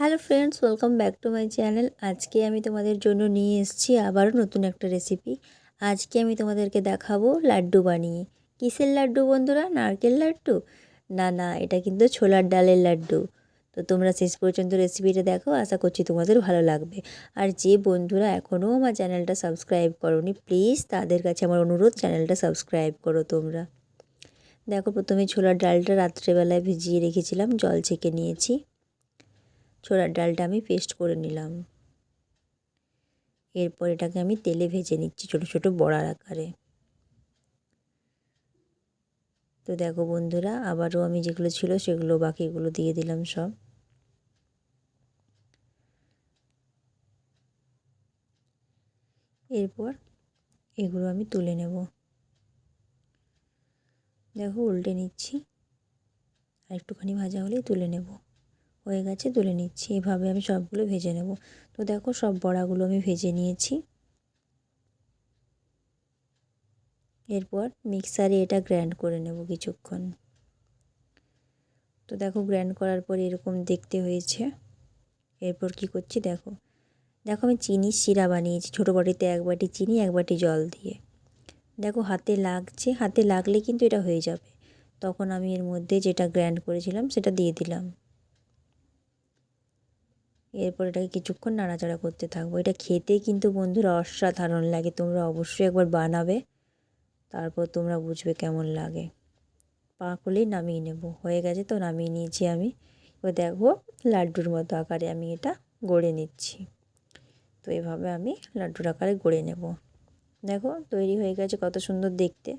Hello friends welcome back to my channel আজকে আমি তোমাদের জন্য নিয়ে এসেছি আবারও নতুন একটা রেসিপি আজকে আমি তোমাদেরকে দেখাবো লাড্ডু বানিয়ে। কিসের লাড্ডু বন্ধুরা? নারকেল লাড্ডু? না না, এটা কিন্তু ছোলার ডালের লাড্ডু। তো তোমরা শেষ পর্যন্ত রেসিপিটা দেখো, আশা করছি তোমাদের ভালো লাগবে। আর যে বন্ধুরা এখনও আমার চ্যানেলটা সাবস্ক্রাইব করনি প্লিজ তাদের কাছে আমার অনুরোধ চ্যানেলটা সাবস্ক্রাইব করো তোমরা। দেখো, প্রথমে ছোলার ডালটা রাত্রেবেলায় ভিজিয়ে রেখেছিলাম, জল ছেঁকে নিয়েছি। ছোলার ডালটা আমি পেস্ট করে নিলাম। এরপর এটাকে আমি তেলে ভেজে নিচ্ছি ছোট ছোট বড়ার আকারে। তো দেখো বন্ধুরা, আবারও আমি যেগুলো ছিল সেগুলো বাকিগুলো দিয়ে দিলাম সব। এরপর এগুলো আমি তুলে নেব। দেখো উল্টে নিচ্ছি। আর একটুখানি ভাজা হলেই তুলে নেব। হয়ে গেছে, তুলে নিচ্ছি। এভাবে আমি সবগুলো ভেজে নেব। তো দেখো, সব বড়াগুলো আমি ভেজে নিয়েছি। এরপর মিক্সারে এটা গ্র্যান্ড করে নেব কিছুক্ষণ। তো দেখো গ্র্যান্ড করার পর এরকম দেখতে হয়েছে। এরপর কি করছি, দেখো। দেখো, আমি চিনি শিরা বানিয়েছি। ছোটো বাটিতে এক বাটি চিনি, এক বাটি জল দিয়ে। দেখো, হাতে লাগছে। হাতে লাগলে কিন্তু এটা হয়ে যাবে। তখন আমি এর মধ্যে যেটা গ্র্যান্ড করেছিলাম, সেটা দিয়ে দিলাম। এরপর এটাকে কিছুক্ষণ নাড়াচাড়া করতে থাকব। এটা খেতে কিন্তু বন্ধুরা অসাধারণ লাগে, তোমরা অবশ্যই একবার বানাবে, তারপর তোমরা বুঝবে কেমন লাগে। পাক হলেই নামিয়ে নেব। হয়ে গেছে তো, নামিয়ে নিয়েছি আমি। এবার দেখো লাড্ডুর মতো আকারে আমি এটা গড়ে নিচ্ছি। তো এভাবে আমি লাড্ডুর আকারে গড়ে নেব। দেখো তৈরি হয়ে গেছে কত সুন্দর দেখতে।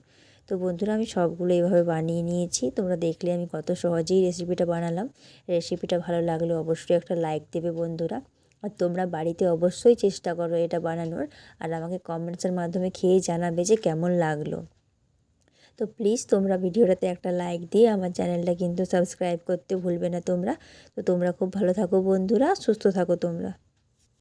তো বন্ধুরা, আমি সবগুলো এইভাবে বানিয়ে নিয়েছি। তোমরা দেখলে আমি কত সহজেই রেসিপিটা বানালাম। রেসিপিটা ভালো লাগলে অবশ্যই একটা লাইক দেবে বন্ধুরা। আর তোমরা বাড়িতে অবশ্যই চেষ্টা করো এটা বানানোর। আর আমাকে কমেন্টসের মাধ্যমে খেয়ে জানাবে যে কেমন লাগল। তো প্লিজ তোমরা ভিডিওটাতে একটা লাইক দিয়ে আমার চ্যানেলটা কিন্তু সাবস্ক্রাইব করতে ভুলবে না তোমরা। তো তোমরা খুব ভালো থাকো বন্ধুরা, সুস্থ থাকো তোমরা।